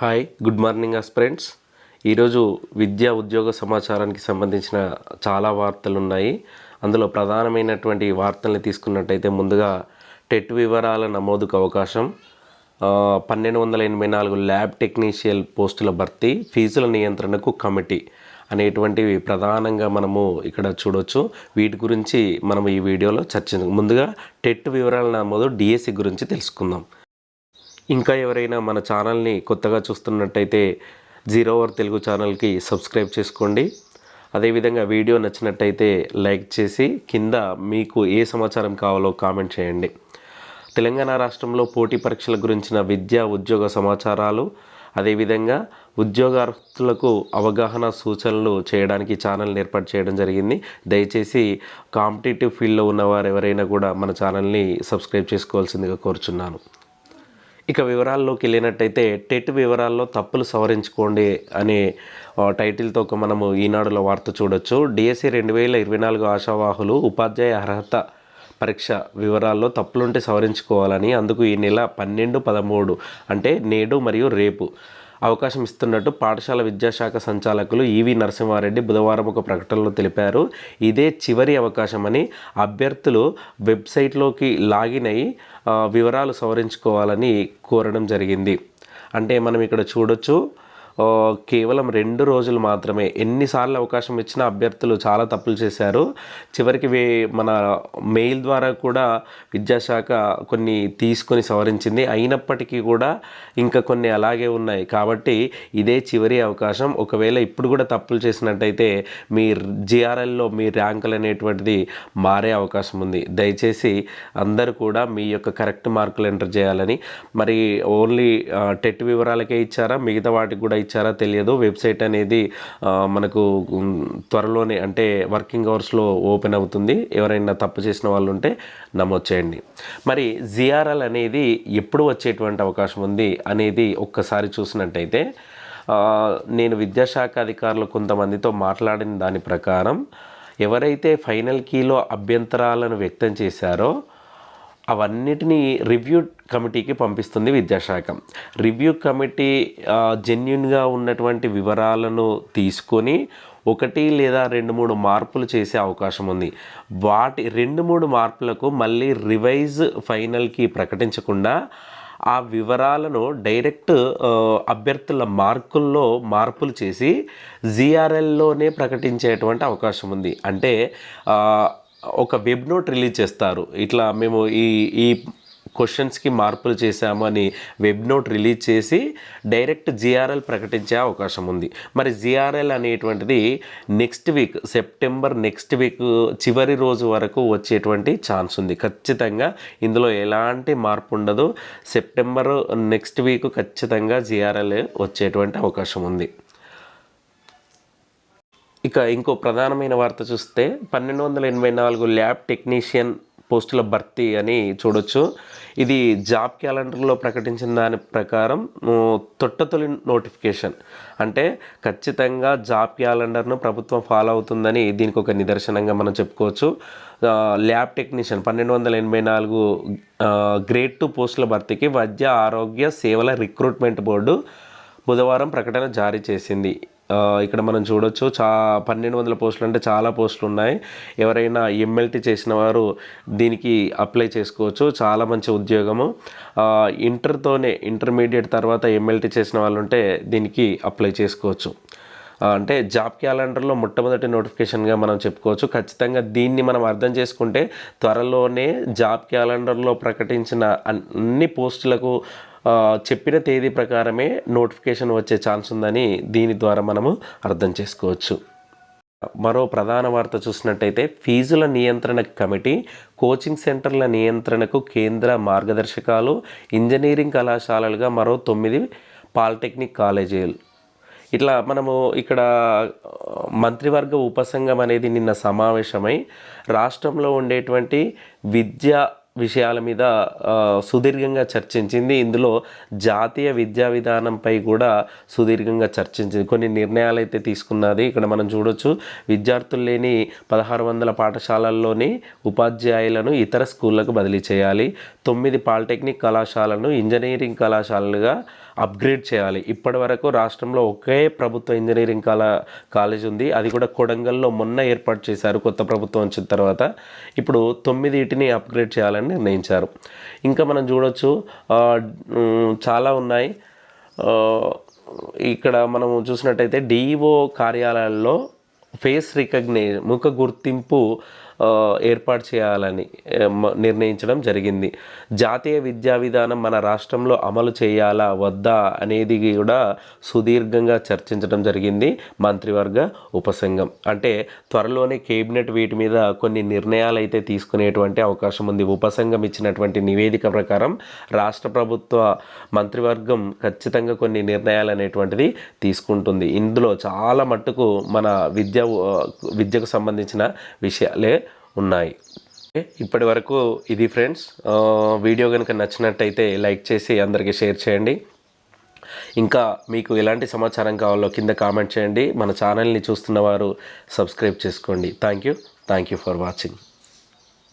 Hi good morning friends. ఈరోజు విద్యా ఉద్యోగ సమాచారానికి సంబంధించిన చాలా వార్తలు ఉన్నాయి అందులో ప్రధానమైనటువంటి వార్తల్ని తీసుకున్నట్టయితే ముందుగా టెట్ వివరాల నమోదుకు అవకాశం. పన్నెండు వందల ఎనభై నాలుగు ల్యాబ్ టెక్నీషియల్ పోస్టుల భర్తీ ఫీజుల నియంత్రణకు కమిటీ అనేటువంటివి ప్రధానంగా మనము ఇక్కడ చూడొచ్చు. వీటి గురించి మనం ఈ వీడియోలో చర్చించ ముందుగా టెట్ వివరాల నమోదు డిఎస్సి గురించి తెలుసుకుందాం. ఇంకా ఎవరైనా మన ఛానల్ని కొత్తగా చూస్తున్నట్టయితే జీరో అవర్ తెలుగు ఛానల్కి సబ్స్క్రైబ్ చేసుకోండి. అదేవిధంగా వీడియో నచ్చినట్టయితే లైక్ చేసి కింద మీకు ఏ సమాచారం కావాలో కామెంట్ చేయండి. తెలంగాణ రాష్ట్రంలో పోటీ పరీక్షల గురించిన విద్యా ఉద్యోగ సమాచారాలు అదేవిధంగా ఉద్యోగార్థులకు అవగాహన సూచనలు చేయడానికి ఛానల్ని ఏర్పాటు చేయడం జరిగింది. దయచేసి కాంపిటేటివ్ ఫీల్డ్లో ఉన్నవారు ఎవరైనా కూడా మన ఛానల్ని సబ్స్క్రైబ్ చేసుకోవాల్సిందిగా కోరుచున్నాను. ఇక వివరాల్లోకి వెళ్ళినట్టయితే టెట్ వివరాల్లో తప్పులు సవరించుకోండి అనే టైటిల్తో ఒక మనము ఈనాడులో వార్త చూడొచ్చు. డిఎస్సి రెండు వేల ఇరవై నాలుగు ఆశావాహులు ఉపాధ్యాయ అర్హత పరీక్ష వివరాల్లో తప్పులుంటే సవరించుకోవాలని అందుకు ఈ నెల పన్నెండు పదమూడు అంటే నేడు మరియు రేపు. అవకాశం ఇస్తున్నట్టు పాఠశాల విద్యాశాఖ సంచాలకులు ఈవి నరసింహారెడ్డి బుధవారం ఒక ప్రకటనలో తెలిపారు. ఇదే చివరి అవకాశమని అభ్యర్థులు వెబ్సైట్లోకి లాగిన్ అయి వివరాలు సవరించుకోవాలని కోరడం జరిగింది. అంటే మనం ఇక్కడ చూడొచ్చు కేవలం రెండు రోజులు మాత్రమే. ఎన్నిసార్లు అవకాశం ఇచ్చినా అభ్యర్థులు చాలా తప్పులు చేశారు. చివరికి మన మెయిల్ ద్వారా కూడా విద్యాశాఖ కొన్ని తీసుకొని సవరించింది. అయినప్పటికీ కూడా ఇంకా కొన్ని అలాగే ఉన్నాయి. కాబట్టి ఇదే చివరి అవకాశం. ఒకవేళ ఇప్పుడు కూడా తప్పులు చేసినట్టయితే మీ జిఆర్ఎల్లో మీ ర్యాంకులు అనేటువంటిది మారే అవకాశం ఉంది. దయచేసి అందరూ కూడా మీ యొక్క కరెక్ట్ మార్కులు ఎంటర్ చేయాలని. మరి ఓన్లీ టెట్ వివరాలకే ఇచ్చారా? మిగతా వాటికి కూడా ఇచ్చారా తెలియదు. వెబ్సైట్ అనేది మనకు త్వరలోనే అంటే వర్కింగ్ అవర్స్లో ఓపెన్ అవుతుంది. ఎవరైనా తప్పు చేసిన వాళ్ళు ఉంటే నమోదు చేయండి. మరి జిఆర్ఎల్ అనేది ఎప్పుడు వచ్చేటువంటి అవకాశం ఉంది అనేది ఒక్కసారి చూసినట్టయితే నేను విద్యాశాఖ అధికారులు కొంతమందితో మాట్లాడిన దాని ప్రకారం ఎవరైతే ఫైనల్ కీలో అభ్యంతరాలను వ్యక్తం చేశారో అవన్నిటినీ రివ్యూ కమిటీకి పంపిస్తుంది విద్యాశాఖ. రివ్యూ కమిటీ జెన్యున్గా ఉన్నటువంటి వివరాలను తీసుకొని ఒకటి లేదా రెండు మూడు మార్పులు చేసే అవకాశం ఉంది. వాటి రెండు మూడు మార్పులకు మళ్ళీ రివైజ్ ఫైనల్కి ప్రకటించకుండా ఆ వివరాలను డైరెక్ట్ అభ్యర్థుల మార్కుల్లో మార్పులు చేసి జిఆర్ఎల్లోనే ప్రకటించేటువంటి అవకాశం ఉంది. అంటే ఒక వెబ్ నోట్ రిలీజ్ చేస్తారు. ఇట్లా మేము ఈ ఈ క్వశ్చన్స్కి మార్పులు చేశాము అని వెబ్ నోట్ రిలీజ్ చేసి డైరెక్ట్ జిఆర్ఎల్ ప్రకటించే అవకాశం ఉంది. మరి జిఆర్ఎల్ అనేటువంటిది next week September next week చివరి రోజు వరకు వచ్చేటువంటి ఛాన్స్ ఉంది. ఖచ్చితంగా ఇందులో ఎలాంటి మార్పు ఉండదు. సెప్టెంబర్ నెక్స్ట్ వీక్ ఖచ్చితంగా జిఆర్ఎల్ వచ్చేటువంటి అవకాశం ఉంది. ఇక ఇంకో ప్రధానమైన వార్త చూస్తే పన్నెండు వందల ఎనభై నాలుగు ల్యాబ్ టెక్నీషియన్ పోస్టుల భర్తీ అని చూడొచ్చు. ఇది జాబ్ క్యాలెండర్లో ప్రకటించిన దాని ప్రకారం తొట్టతొలి నోటిఫికేషన్. అంటే ఖచ్చితంగా జాబ్ క్యాలెండర్ను ప్రభుత్వం ఫాలో అవుతుందని దీనికి ఒక నిదర్శనంగా మనం చెప్పుకోవచ్చు. ల్యాబ్ టెక్నీషియన్ పన్నెండు వందల ఎనభై నాలుగు గ్రేడ్ టూ పోస్టుల భర్తీకి వైద్య ఆరోగ్య సేవల రిక్రూట్మెంట్ బోర్డు బుధవారం ప్రకటన జారీ చేసింది. ఇక్కడ మనం చూడొచ్చు చా పన్నెండు వందల పోస్టులు అంటే చాలా పోస్టులు ఉన్నాయి ఎవరైనా ఎమ్మెల్టీ చేసిన వారు దీనికి అప్లై చేసుకోవచ్చు. చాలా మంచి ఉద్యోగము. ఇంటర్తోనే ఇంటర్మీడియట్ తర్వాత ఎమ్మెల్టీ చేసిన వాళ్ళు ఉంటే దీనికి అప్లై చేసుకోవచ్చు. అంటే జాబ్ క్యాలెండర్లో మొట్టమొదటి నోటిఫికేషన్గా మనం చెప్పుకోవచ్చు. ఖచ్చితంగా దీన్ని మనం అర్థం చేసుకుంటే త్వరలోనే జాబ్ క్యాలెండర్లో ప్రకటించిన అన్ని పోస్టులకు చెప్పిన తేదీ ప్రకారమే నోటిఫికేషన్ వచ్చే ఛాన్స్ ఉందని దీని ద్వారా మనము అర్థం చేసుకోవచ్చు. మరో ప్రధాన వార్త చూసినట్టయితే ఫీజుల నియంత్రణ కమిటీ కోచింగ్ సెంటర్ల నియంత్రణకు కేంద్ర మార్గదర్శకాలు ఇంజనీరింగ్ కళాశాలలుగా మరో తొమ్మిది పాలిటెక్నిక్ కాలేజీలు. ఇట్లా మనము ఇక్కడ మంత్రివర్గ ఉపసంఘం అనేది నిన్న సమావేశమై రాష్ట్రంలో ఉండేటువంటి విద్యా విషయాల మీద సుదీర్ఘంగా చర్చించింది. ఇందులో జాతీయ విద్యా విధానంపై కూడా సుదీర్ఘంగా చర్చించింది. కొన్ని నిర్ణయాలు అయితే తీసుకున్నది ఇక్కడ మనం చూడొచ్చు. విద్యార్థులు లేని పదహారు వందల పాఠశాలల్లోని ఉపాధ్యాయులను ఇతర స్కూళ్ళకు బదిలీ చేయాలి. తొమ్మిది పాలిటెక్నిక్ కళాశాలను ఇంజనీరింగ్ కళాశాలలుగా అప్గ్రేడ్ చేయాలి. ఇప్పటి వరకు రాష్ట్రంలో ఒకే ప్రభుత్వ ఇంజనీరింగ్ కాల కాలేజ్ ఉంది. అది కూడా కొడంగల్లో మొన్న ఏర్పాటు చేశారు కొత్త ప్రభుత్వం వచ్చిన తర్వాత. ఇప్పుడు తొమ్మిదిటిని అప్గ్రేడ్ చేయాలని నిర్ణయించారు. ఇంకా మనం చూడొచ్చు చాలా ఉన్నాయి. ఇక్కడ మనం చూసినట్టయితే డిఈఓ కార్యాలయాల్లో ఫేస్ రికగ్నే ముఖ గుర్తింపు ఏర్పాటు చేయాలని నిర్ణయించడం జరిగింది. జాతీయ విద్యా విధానం మన రాష్ట్రంలో అమలు చేయాలా వద్దా అనేది కూడా సుదీర్ఘంగా చర్చించడం జరిగింది మంత్రివర్గ ఉపసంఘం. అంటే త్వరలోనే కేబినెట్ వీటి మీద కొన్ని నిర్ణయాలు అయితే తీసుకునేటువంటి అవకాశం ఉంది. ఉపసంఘం ఇచ్చినటువంటి నివేదిక ప్రకారం రాష్ట్ర ప్రభుత్వ మంత్రివర్గం ఖచ్చితంగా కొన్ని నిర్ణయాలు అనేటువంటిది తీసుకుంటుంది. ఇందులో చాలా మట్టుకు మన విద్య విద్యకు సంబంధించిన విషయాలే ఉన్నాయి. ఓకే, ఇప్పటి వరకు ఇది ఫ్రెండ్స్. వీడియో కనుక నచ్చినట్టయితే లైక్ చేసి అందరికీ షేర్ చేయండి. ఇంకా మీకు ఎలాంటి సమాచారం కావాలో కింద కామెంట్ చేయండి. మన ఛానల్ని చూస్తున్న వారు సబ్స్క్రైబ్ చేసుకోండి. Thank you. Thank you for watching.